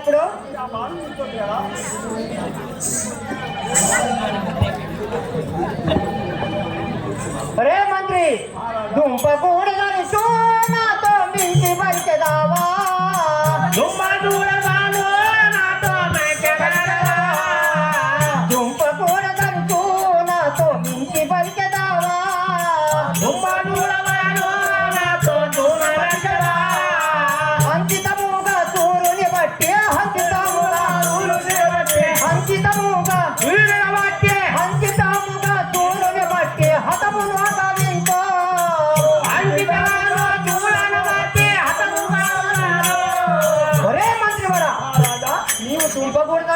ఇప్పుడు రే మంత్రి దుంపకూడదని సోనాతో మించి పరికెదావా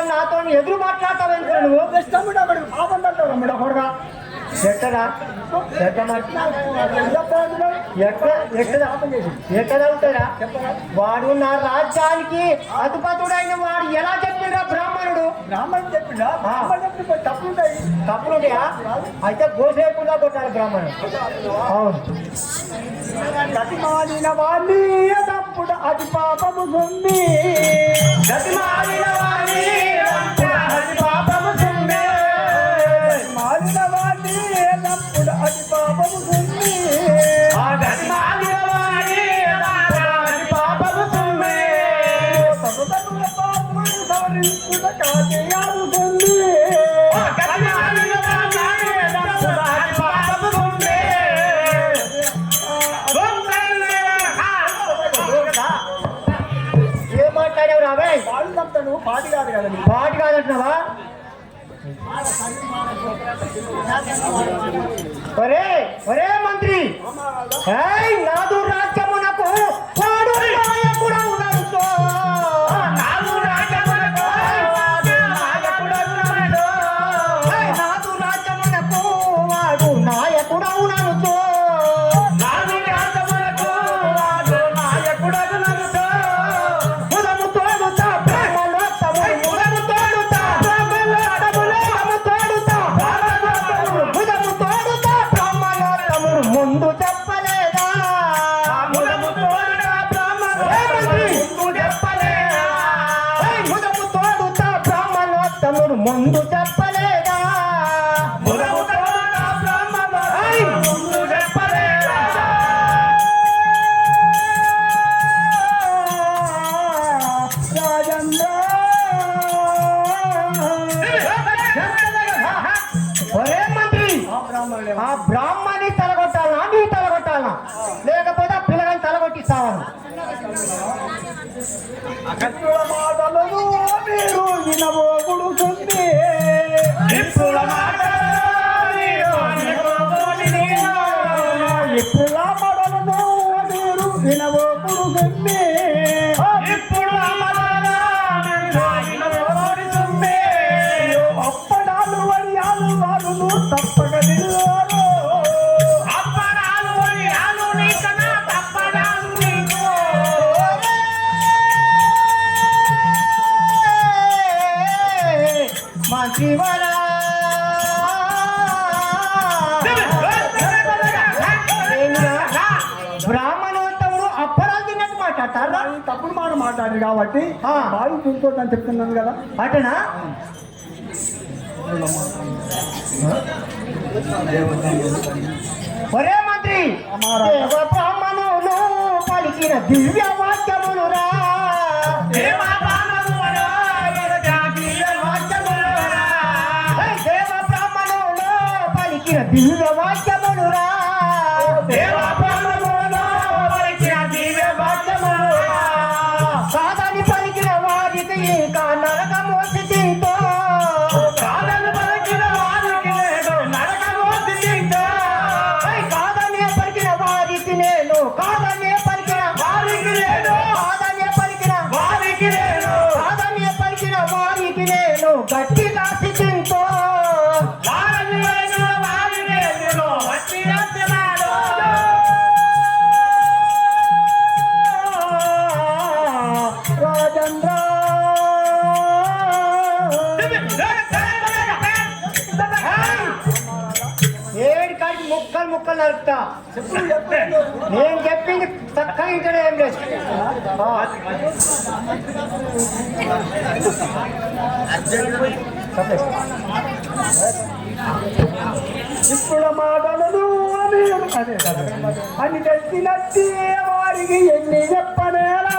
వాళ్ళు నాతో ఎదురు మాట్లాడతావు నువ్వు? తమ్ముడు అప్పుడు పాపం పడతావు తమ్ముడు ఒకడుగా ఎక్కడా? ఎక్కడ? అవుతారా? వాడు నా రాజ్యానికి అధిపతుడైన వాడు ఎలా చెప్పిండ్రా బ్రాహ్మణుడు? బ్రాహ్మణుడు చెప్పిండా? తప్పులుంటాయి. తప్పులుంటాయా? అయితే గోసేపులా కొట్టాలి బ్రాహ్మణుడు. అవును. గతిమాలిన వాణి తప్పుడు అది పాపము గతి ఒరే ఒరే మంత్రి. నాదు రాజ్య 음. 정도 짜 let me. మాట్లాడు కాబట్టి బావి చూసుకోవద్దని చెప్తున్నాను కదా. అటనా? ఒరే మంత్రి బ్రాహ్మణులు పలికిన దివ్య వాక్యములు రా. దివ్య గట్టి దాసి తింటో ఏడు కాడికి ముక్కలు ముక్కలు నరుకుతా. నేను చెప్పింది చక్కగా ఏం లేదు ఇప్పుడు మాటలు అని అని తెలిసినట్టే వారికి ఎన్ని చెప్పనేలా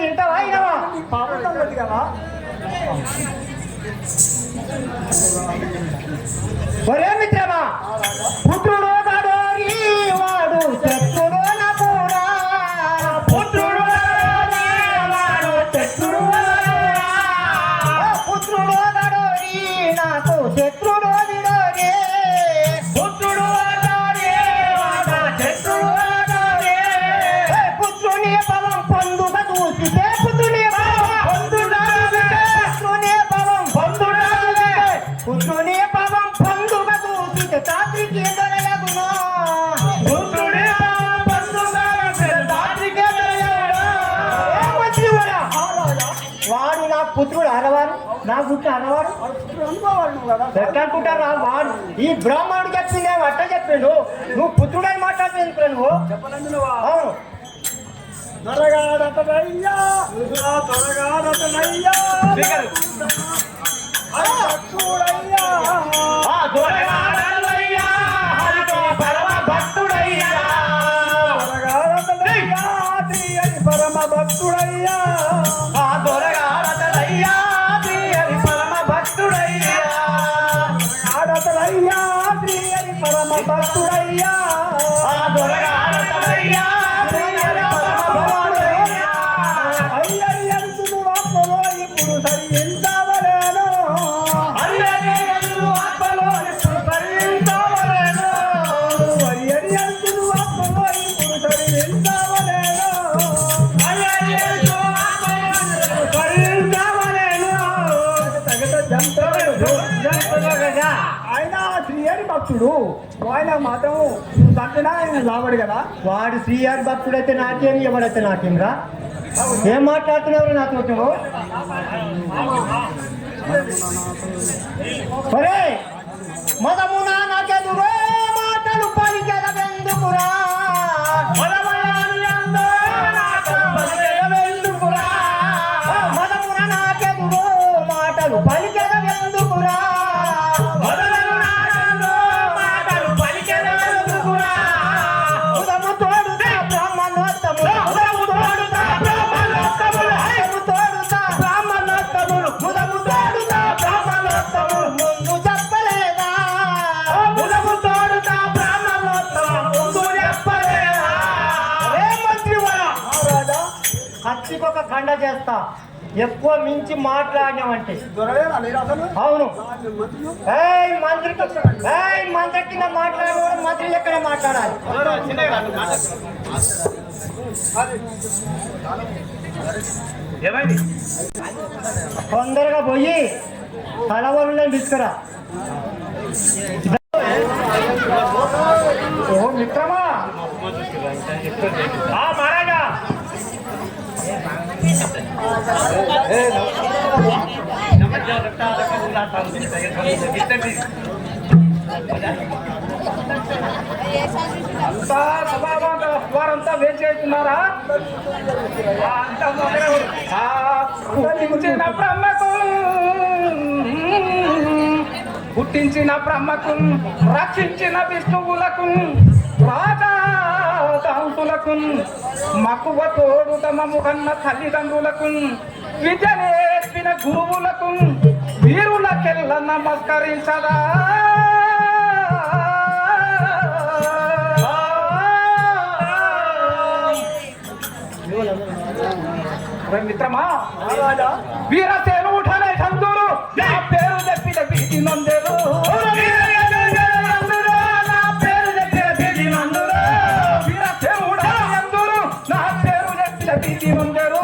बर मित्र ఎట్టనుకుంటారా వాడు ఈ బ్రాహ్మణుడు చెప్పిండే అట్ట చెప్పిండు. నువ్వు పుత్రుడై మాట్లాడుతుంది ఇప్పుడు నువ్వు? అవును. త్వరగా రతనయ్యా త్వరగా రతనయ్యా భక్తుడు. ఆయన మాత్రం తండ్రినా ఆయన లావడు కదా. వాడు శ్రీఆర్ భక్తుడు అయితే నాకేం ఎవడైతే నాకేం రా? ఏం మాట్లాడుతున్నారు నాతో సరే మదమున చేస్తా. ఎక్కువ మించి మాట్లాడినామంటే అవును. మంత్రి ఏయ్ మంత్రి కింద మంత్రి ఎక్కడ మాట్లాడాలి? తొందరగా పోయి తలవరులను తీసుకురా. ఓ మిత్రమా? అంతా సభామంత వారంతా వేచి చేస్తున్నారా పుట్టించిన బ్రహ్మకు పుట్టించిన బ్రహ్మకు రక్షించిన విష్ణువులకు రాజా తల్లిదండ్రులకు మక్కువ తోడుతమము కన్న తల్లిదండ్రులకు విద్య నేర్పిన గురువులకు వీరులకెల్ల నమస్కరించదా. మిత్రమా వీరసే సతీ దీపం గారు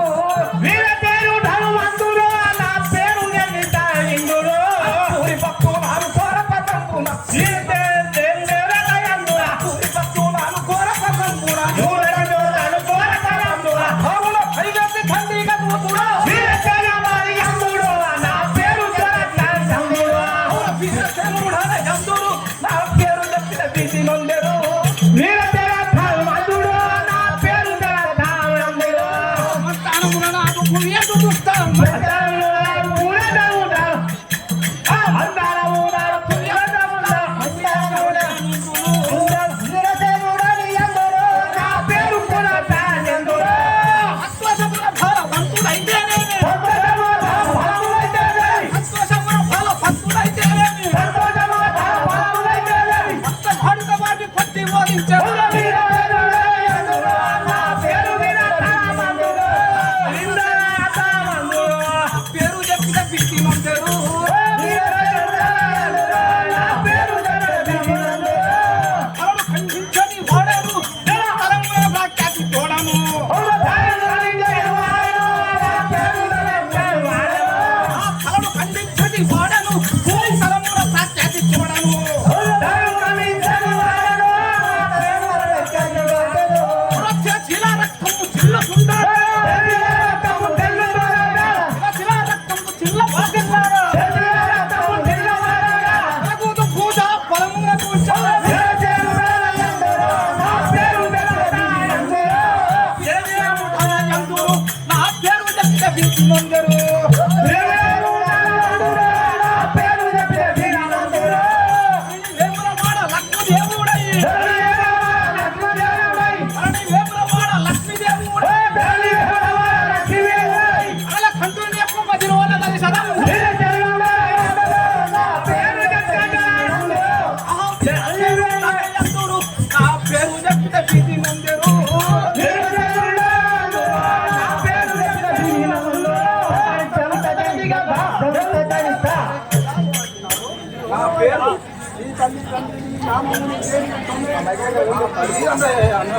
Yeah.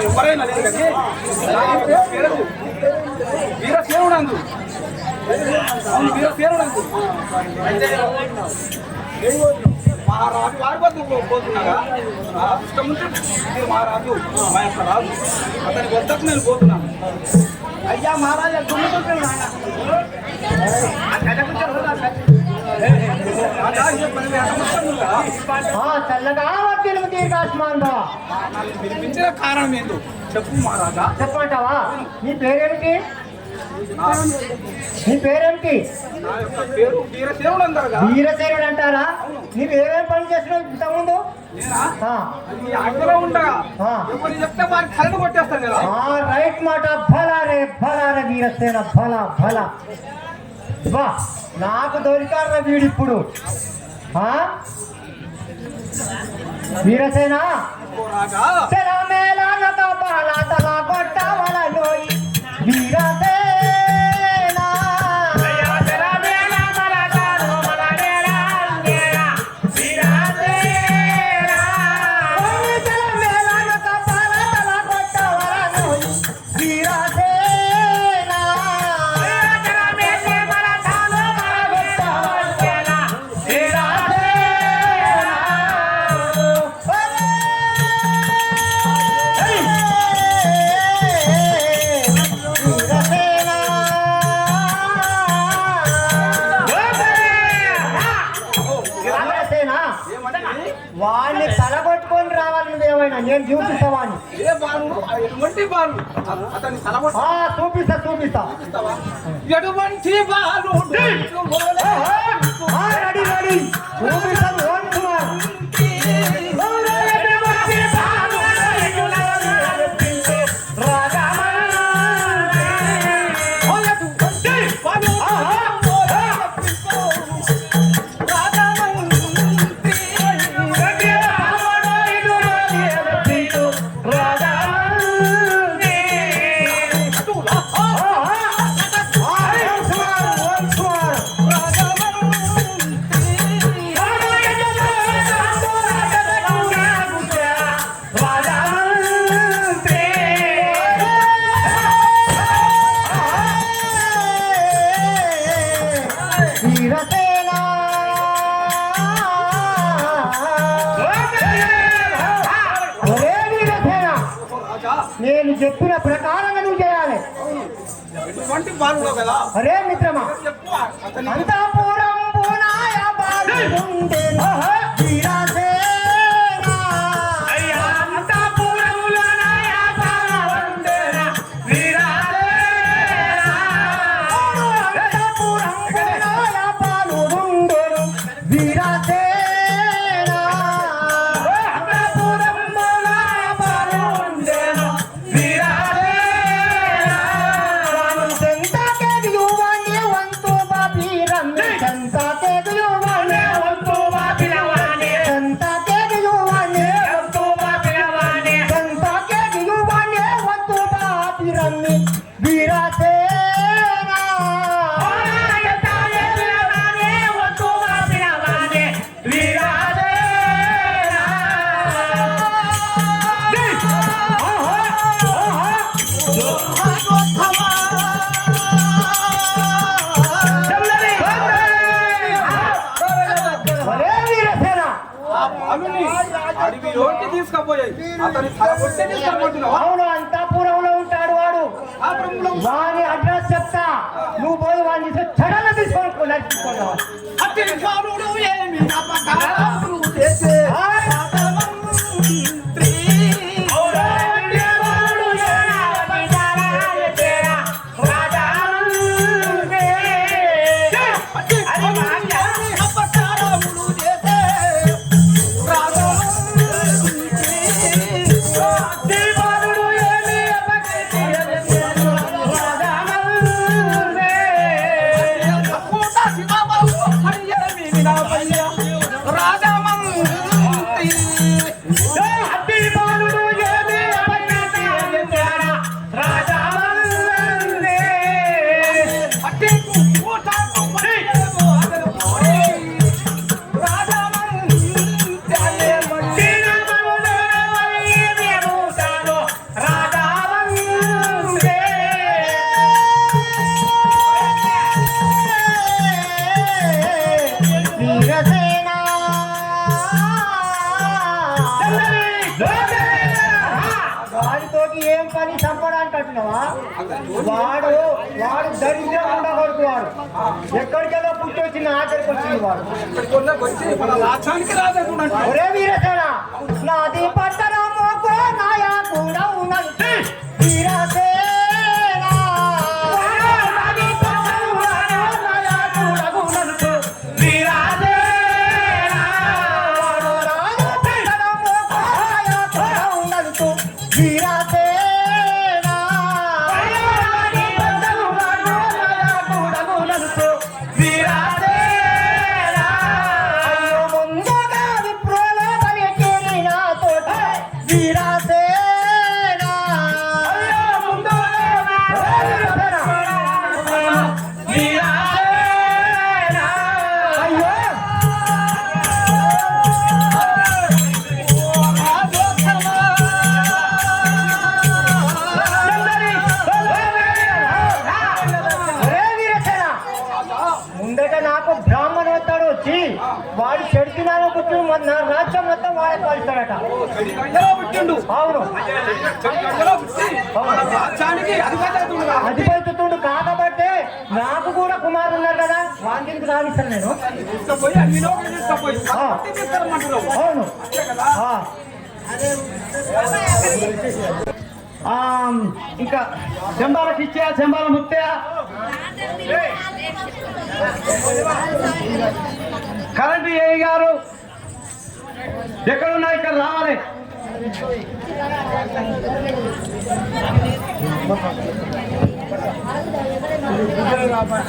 ఎవరైనా లేదు కానీ వీరసేవుడు అందు అవును వీరసేవుడు అందు మా రాజు వారి బతుకు పోతున్నారా నా ఇష్టం ఉంటే మీరు మా యొక్క రాజు అతని వద్దకు నేను పోతున్నాను అయ్యా మహారాజా గుమ్మ చల్లగా తెలుగు దీర్ఘాస్మాన్ బావా పిలిపించిన కారణం ఏందో చెప్పు మహారాజా. చెప్పమంటావా? నీ పేరేమిటి? నీ పేరేమిటి? వీరసేనుడు అంటారా నీవు ఏమేం పనులు చేస్తున్నావు ఇంతకుముందు? రైట్ మాట భలా రే భలా రే వీరసేన భలా భలా. వా నాకు దొరికారా వీడు ఇప్పుడు? వీరసేనా? వీరసేనా చూపిస్తా చూపిస్తా ఎటువంటి బాలు నేను చెప్పిన ప్రకారంగా నువ్వు చేయాలి. ఎటువంటి బాలుడో కదా. అరే మిత్రమా చెప్పు అతని అంతపురం పునాయ బాలుండెను బాలుని అడవిలోకి తీసుకుపోయాయి. అతని తల కొట్టి తీసుకుపోతున్నావు. అవును అంతపురంలో ఉంటాడు వాడు. వాని అడ్రస్ చెప్తా. నువ్వు పోయి వాడిని చెడలు తీసుకొని నడుచుకున్నావు అతని బాలుడు ఏమి ఏం పని చంపడానికి అంటున్నావా వాడు వాడు దరిద్రం ఉండకూడదు వాడు ఎక్కడికెళ్ళో పుట్టి వచ్చిన ఆఖరికి వచ్చింది వాడు. ఒరే వీరసేన నాది పట్టణము నాయా కూడా ఉన్నది వీరసే రాణిస్తాను నేను. అవును. ఇంకా చెంబాలకు ఇచ్చా చెంబాల ముత్తే. కరెంటు ఏ గారు? ఎక్కడున్నా ఇక్కడ రావాలి. ராமன்